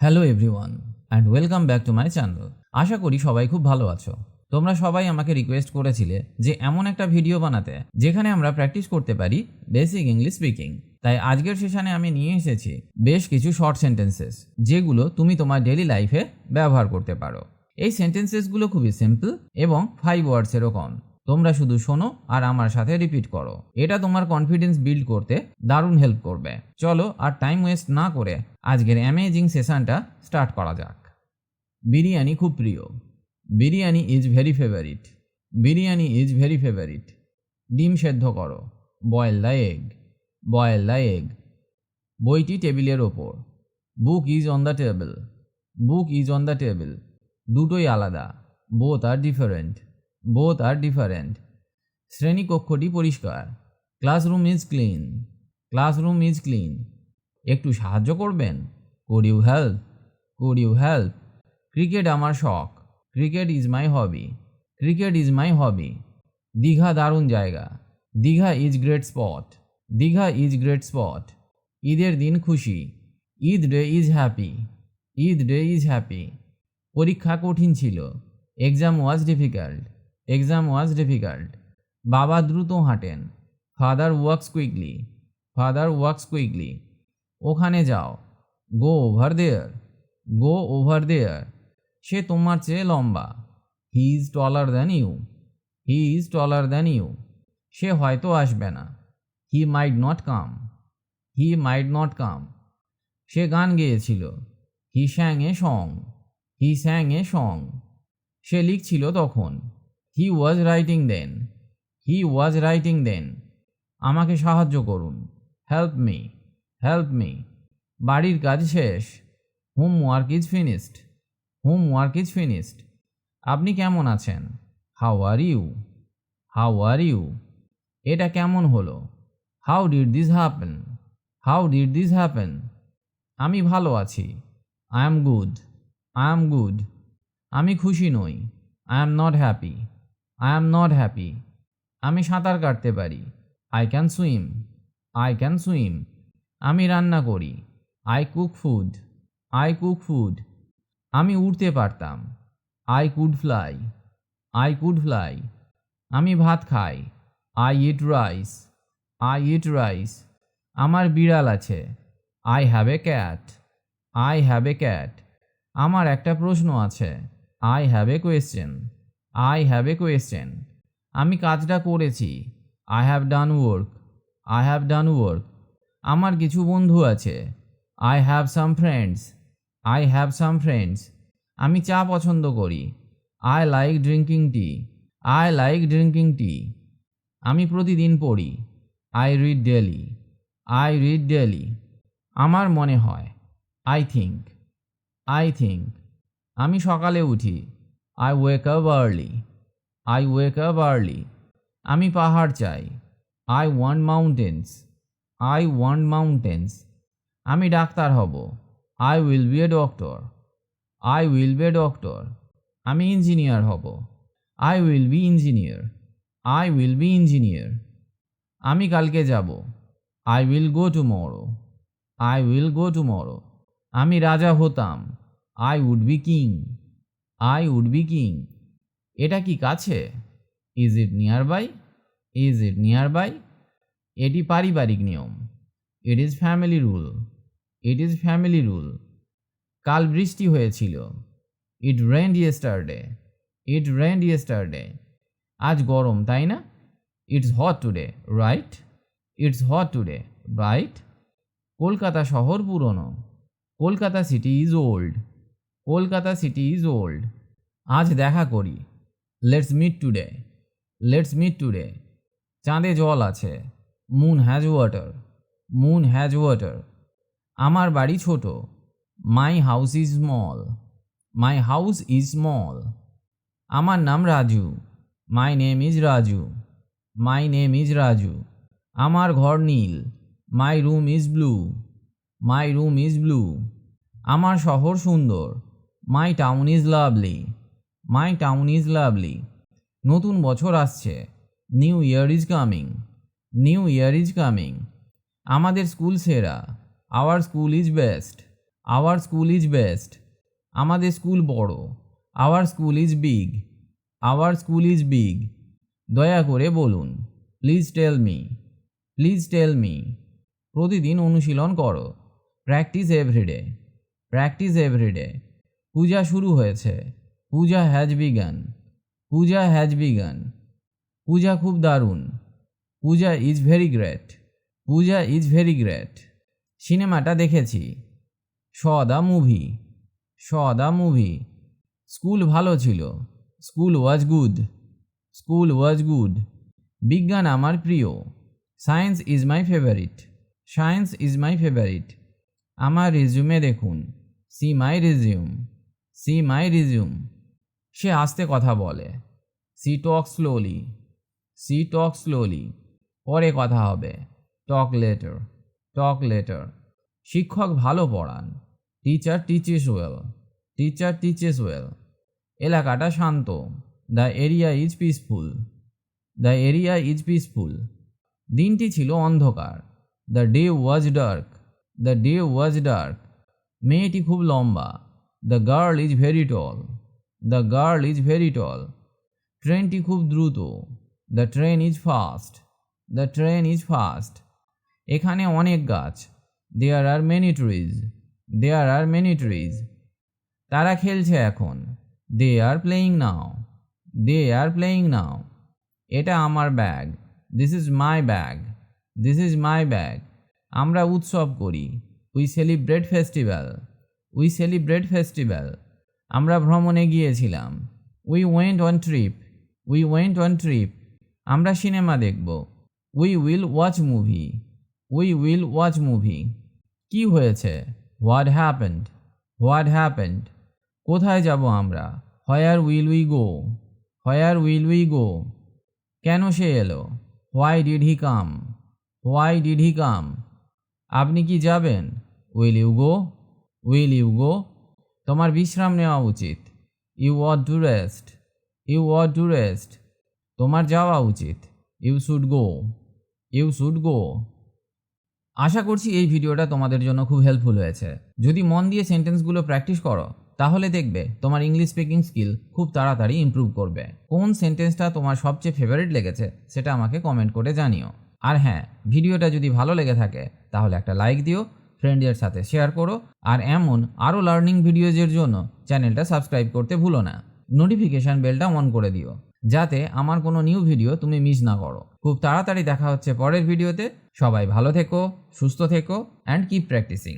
Hello everyone and welcome back to my channel আশা করি সবাই খুব ভালো আছো। তোমরা সবাই আমাকে রিকোয়েস্ট করেছিলে যে এমন একটা ভিডিও বানাতে, যেখানে আমরা প্র্যাকটিস করতে পারি বেসিক ইংলিশ স্পিকিং তাই আজকের সেশনে আমি নিয়ে এসেছি বেশ কিছু শর্ট সেন্টেন্সেস যেগুলো তুমি তোমার ডেলি লাইফে ব্যবহার করতে পারো। এই সেন্টেন্সেসগুলো খুবই সিম্পল এবং ফাইভ ওয়ার্ডসেরও কম। তোমরা শুধু শোনো আর আমার সাথে রিপিট করো। এটা তোমার কনফিডেন্স বিল্ড করতে দারুণ হেল্প করবে। চলো আর টাইম ওয়েস্ট না করে আজকের অ্যামেজিং সেশনটা স্টার্ট করা যাক। বিরিয়ানি খুব প্রিয়। Biryani is very favourite biryani is very favourite ডিম সেদ্ধ করো। Boil the egg boil the egg বইটি টেবিলের ওপর। Book is on the table book is on the table দুটোই আলাদা। Both are different both are different শ্রেণীকক্ষটি পরিষ্কার classroom is clean classroom is clean একটু সাহায্য করবেন? Could you help could you help cricket আমার শখ. Cricket is my hobby cricket is my hobby Digha দারুণ জায়গা. Digha is great spot Digha is great spot ঈদের দিন খুশি। Eid day is happy Eid day is happy পরীক্ষা কঠিন ছিল। Exam was difficult exam was difficult বাবা দ্রুত হাঁটেন। Father works quickly father works quickly ওখানে যাও। গো ওভার দেয়ার গো ওভার দেয়ার সে তোমার চেয়ে লম্বা। He is taller than you he is taller than you সে হয়তো আসবে না। হি মাইড not come he মাইড not come সে গান গেয়েছিল। হি স্যাং a song he স্যাং a song সে লিখছিল তখন। হি was writing then he was writing দেন আমাকে সাহায্য করুন। হেল্প মি হেল্প মি বাড়ির কাজ শেষ। Homework is finished homework is finished আপনি কেমন আছেন? How are you how are you এটা কেমন হলো? How did this happen how did this happen আমি ভালো আছি। I am good I am good আমি খুশি নই। I am not happy I am not happy আমি সাঁতার কাটতে পারি। I can swim I can swim আমি রান্না করি। I cook food I cook food আমি উড়তে পারতাম। I could fly I could fly আমি ভাত খাই। I eat rice I eat rice আমার বিড়াল আছে। I have a cat I have a cat আমার একটা প্রশ্ন আছে। I have a question I have a question আমি কাজটা করেছি। I have done work I have done work আমার কিছু বন্ধু আছে। I have some friends I have some friends আমি চা পছন্দ করি। I like drinking tea I like drinking tea আমি প্রতিদিন পড়ি। I read daily I read daily আমার মনে হয়। আই থিঙ্ক আই থিঙ্ক আমি সকালে উঠি। I wake up early I wake up early আমি পাহাড় চাই। I want mountains I want mountains আমি ডাক্তার হব। I will be a doctor I will be a doctor আমি ইঞ্জিনিয়ার হব। I will be engineer I will be engineer আমি কালকে যাব। I will go tomorrow I will go tomorrow আমি রাজা হতাম। I would be king I would be king এটা কি কাছে? Is it nearby is it nearby এটি পারিবারিক নিয়ম। It is family rule it is family rule কাল বৃষ্টি হয়েছিল। ইট রেন্ড ইয়েস্টারডে ইট রেন্ড ইয়েস্টারডে আজ গরম, তাই না? It's hot today right it's hot today right Kolkata শহর পুরনো। Kolkata city is old Kolkata city is old. আজ দেখা করি। Let's meet today let's meet today চাঁদে জল আছে। Moon has water moon has water আমার বাড়ি ছোট। My house is small my house is small আমার নাম Raju. My name is Raju. My name is Raju. আমার ঘর নীল। My room is blue my room is blue আমার শহর সুন্দর। My town is lovely my town is lovely নতুন বছর আসছে। New year is coming new year is coming আমাদের school সেরা। Our school is best our school is best আমাদের school বড়। Our school is big our school is big দয়া করে বলুন। Please tell me please tell me প্রতিদিন অনুশীলন করো। Practice everyday practice everyday Puja শুরু হয়েছে। Puja has begun Puja has begun Puja খুব দারুণ। Puja is very great Puja is very great সিনেমাটা দেখেছি। Saw the movie saw the movie school ভালো ছিল। School was good school was good বিজ্ঞান আমার প্রিয়। Science is my favourite science is my favourite আমার রিজিউমে দেখুন। See my resume see my resume সে আস্তে কথা বলে। She talk slowly she talk slowly পরে কথা হবে। টক লেটার টক লেটার শিক্ষক ভালো পড়ান। Teacher teaches well teacher teaches well এলাকাটা শান্ত। The area is peaceful the area is peaceful দিনটি ছিল অন্ধকার। The day was dark the day was dark মেয়েটি খুব লম্বা। The girl is very tall the girl is very tall ট্রেনটি খুব দ্রুত। The train is fast the train is fast এখানে অনেক গাছ। There are many trees there are many trees তারা খেলছে এখন। দে are playing now they are playing now এটা আমার bag this is my bag this is my bag আমরা উৎসব করি। We celebrate festival we celebrate festival আমরা ভ্রমণে গিয়েছিলাম। We went on trip we went on trip আমরা সিনেমা দেখব। We will watch movie we will watch movie কি হয়েছে? হোয়াট হ্যাপেন্ড হোয়াট হ্যাপেন্ড কোথায় যাব আমরা? Where will we go where will we go কেন সে এলো? Why did he come why did he come আপনি কি যাবেন? Will you go will you go তোমার বিশ্রাম নেওয়া উচিত। You ought to rest you ought to rest তোমার যাওয়া উচিত। You should go you should go আশা করছি এই ভিডিওটা তোমাদের জন্য খুব হেল্পফুল হয়েছে। যদি মন দিয়ে সেন্টেন্সগুলো প্র্যাকটিস করো, তাহলে দেখবে তোমার ইংলিশ স্পিকিং স্কিল খুব তাড়াতাড়ি ইমপ্রুভ করবে। কোন সেন্টেন্সটা তোমার সবচেয়ে ফেভারিট লেগেছে, সেটা আমাকে কমেন্ট করে জানিও। আর হ্যাঁ ভিডিওটা যদি ভালো লেগে থাকে, তাহলে একটা লাইক দিও ফ্রেন্ডদের সাথে শেয়ার করো আর এমন আরও লার্নিং ভিডিওজের জন্য চ্যানেলটা সাবস্ক্রাইব করতে ভুলো না। নোটিফিকেশান বেলটা অন করে দিও। যাতে আমার কোনো নিউ ভিডিও তুমি মিস না করো। খুব তাড়াতাড়ি দেখা হচ্ছে পরের ভিডিওতে সবাই ভালো থেকো, সুস্থ থেকো অ্যান্ড কিপ প্র্যাকটিসিং